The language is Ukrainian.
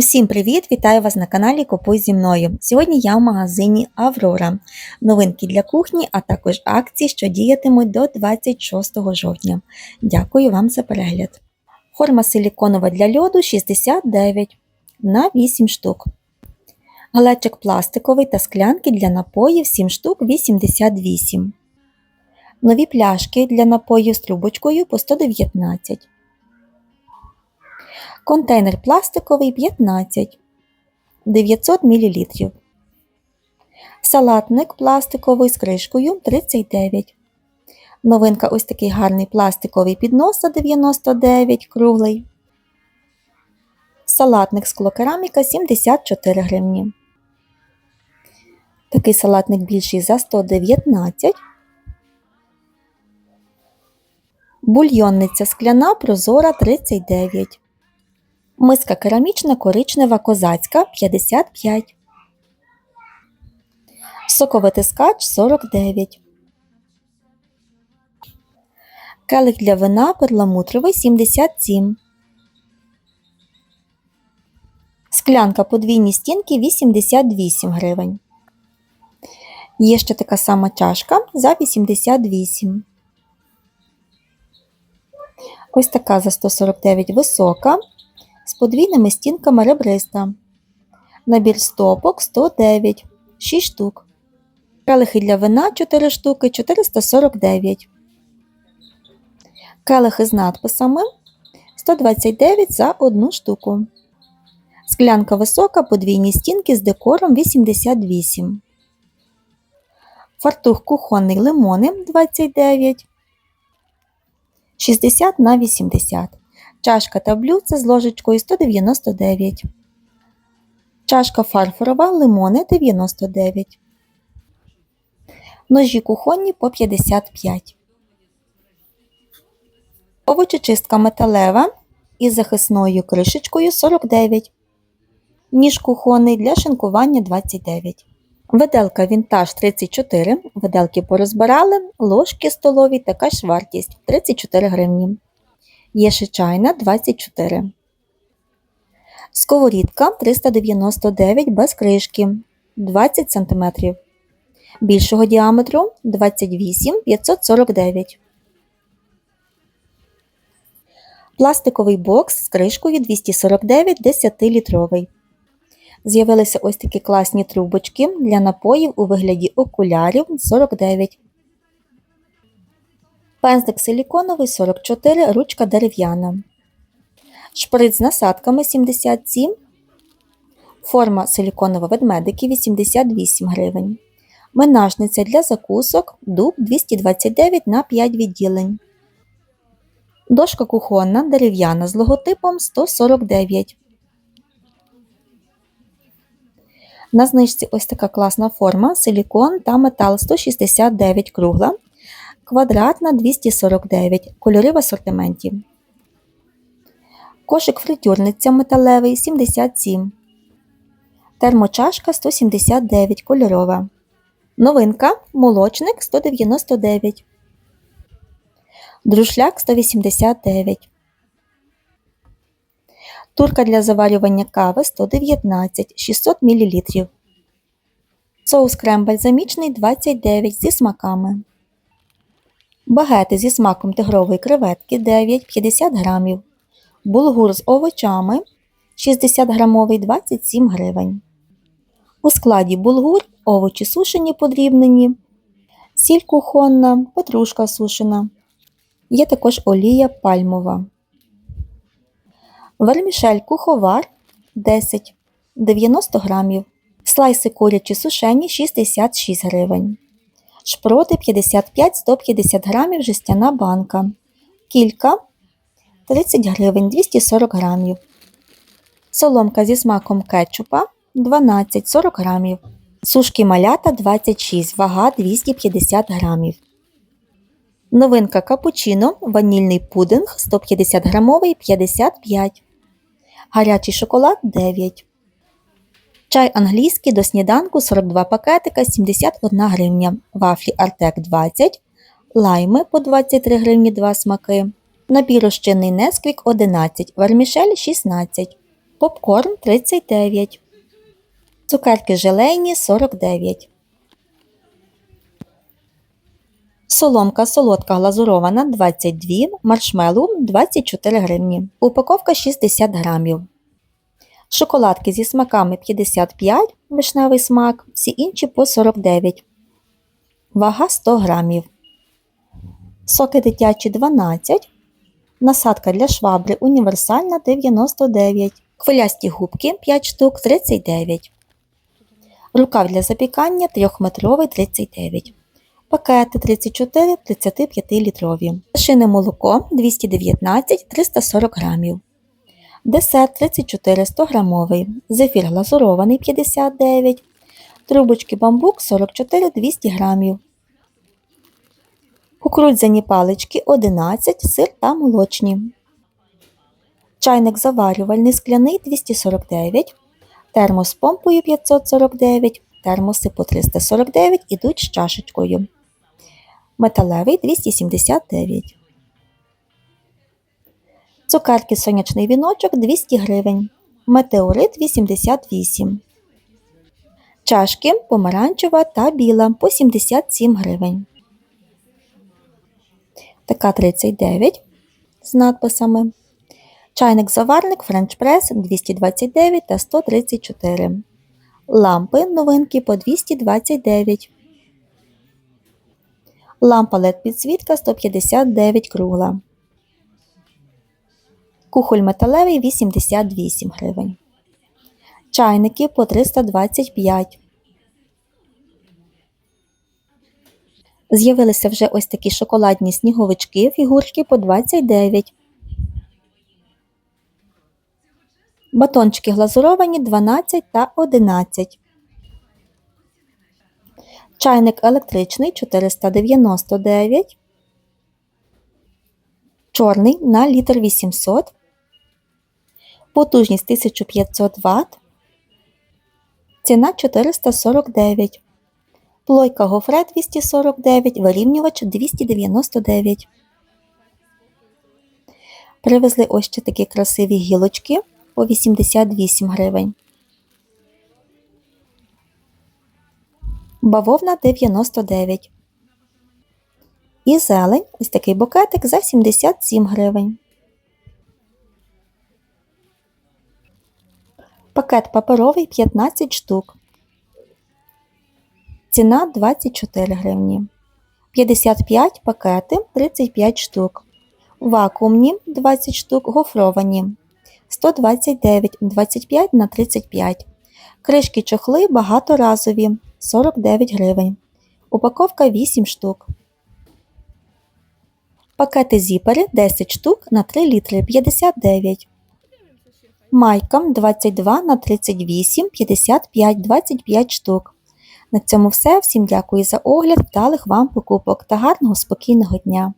Усім привіт! Вітаю вас на каналі Купуй зі мною. Сьогодні я в магазині Аврора. Новинки для кухні, а також акції, що діятимуть до 26 жовтня. Дякую вам за перегляд. Форма силіконова для льоду 69 на 8 штук. Глечик пластиковий та склянки для напоїв 7 штук 88. Нові пляшки для напоїв з трубочкою по 119. Контейнер пластиковий 15 900 мл. Салатник пластиковий з кришкою 39. Новинка ось такий гарний пластиковий піднос за 99 круглий. Салатник склокераміка 74 гривні. Такий салатник більший за 119. Бульйонниця скляна прозора 39. Миска керамічна коричнева козацька 55. Соковитискач 49. Келих для вина перламутровий 77. Склянка подвійні стінки 88 гривень. Є ще така сама чашка за 88. Ось така за 149 висока з подвійними стінками ребриста. Набір стопок 109, 6 штук. Келихи для вина 4 штуки 449. Келихи з надписами 129 за одну штуку. Склянка висока, подвійні стінки з декором 88. Фартух кухонний лимони 29. 60 на 80. Чашка та блюдце з ложечкою 199. Чашка фарфорова лимони 99. Ножі кухонні по 55. Овочечистка металева із захисною кришечкою 49. Ніж кухонний для шинкування 29. Виделка вінтаж 34. Виделки порозбирали, ложки столові така ж вартість 34 гривні. Є ще чайна 24. Сковорідка 399 без кришки 20 см. Більшого діаметру 28 549. Пластиковий бокс з кришкою 249 10-літровий. З'явилися ось такі класні трубочки для напоїв у вигляді окулярів 49. Пензлик силіконовий 44, ручка дерев'яна. Шприц з насадками 77. Форма силіконова ведмедики 88 гривень. Менажниця для закусок дуб 229 на 5 відділень. Дошка кухонна дерев'яна з логотипом 149. На знижці ось така класна форма силікон та метал 169 кругла квадратна 249, кольори в асортименті. Кошик фритюрниця металевий 77. Термочашка 179 кольорова. Новинка молочник 199. Друшляк 189. Турка для заварювання кави 119 600 мл. Соус крем бальзамічний 29 зі смаками. Багети зі смаком тигрової креветки 9-50 грамів. Булгур з овочами 60 грамовий 27 гривень. У складі булгур, овочі сушені подрібнені, сіль кухонна, петрушка сушена. Є також олія пальмова. Вермішель куховар 10 90 грамів. Слайси курячі сушені 66 гривень шпроти 55-150 грамів жестяна банка, кілька 30 гривень 240 грамів, соломка зі смаком кетчупа 12-40 грамів, сушки малята 26, вага 250 грамів. Новинка капучино, ванільний пудинг 150 грамовий 55 Гарячий шоколад 9 Чай англійський до сніданку 42 пакетика 71 гривня, вафлі Артек 20, лайми по 23 гривні 2 смаки, набір розчинний Несквік 11, вермішель 16. попкорн 39, цукерки желейні 49. Соломка солодка глазурована 22, маршмеллоу 24 гривні. Упаковка 60 грамів. Шоколадки зі смаками 55, вишневий смак, всі інші по 49. Вага 100 грамів. Соки дитячі 12. Насадка для швабри універсальна 99. Хвилясті губки 5 штук 39. Рукав для запікання 3-метровий 39. Пакети 34 35 літрові. Пташине молоко 219 340 грамів. Десерт 34 100 грамовий. Зефір глазурований 59. Трубочки бамбук 44 200 грамів. Кукурудзяні палички 11, сир та молочні. Чайник заварювальний скляний 249, термос з помпою 549, термоси по 349 ідуть з чашечкою. Металевий 279. Цукерки сонячний віночок 200 гривень. Метеорит 88. Чашки помаранчева та біла по 77 гривень. Така 39 з надписами. Чайник заварник Press 229 та 134. Лампи новинки по 229. Лампа LED підсвітка 159 кругла. Кухоль металевий 88 гривень. Чайники по 325. З'явилися вже ось такі шоколадні сніговички, фігурки по 29. Батончики глазуровані 12 та 11. Чайник електричний 499. Чорний на літр 800. Потужність 1500 Вт. Ціна 449. Плойка гофре 249, вирівнювач 299. Привезли ось ще такі красиві гілочки по 88 гривень. Бавовна 99. І зелень ось такий букетик за 77 гривень. Пакет паперовий 15 штук. Ціна 24 гривні. 55 пакети 35 штук. Вакуумні 20 штук гофровані. 129 25 на 35. Кришки чохли багаторазові 49 гривень. Упаковка 8 штук. Пакети зіпери 10 штук на 3 літри 59. Майкам 22 на 38 55 25 штук. На цьому все. Всім дякую за огляд, вдалих вам покупок та гарного спокійного дня!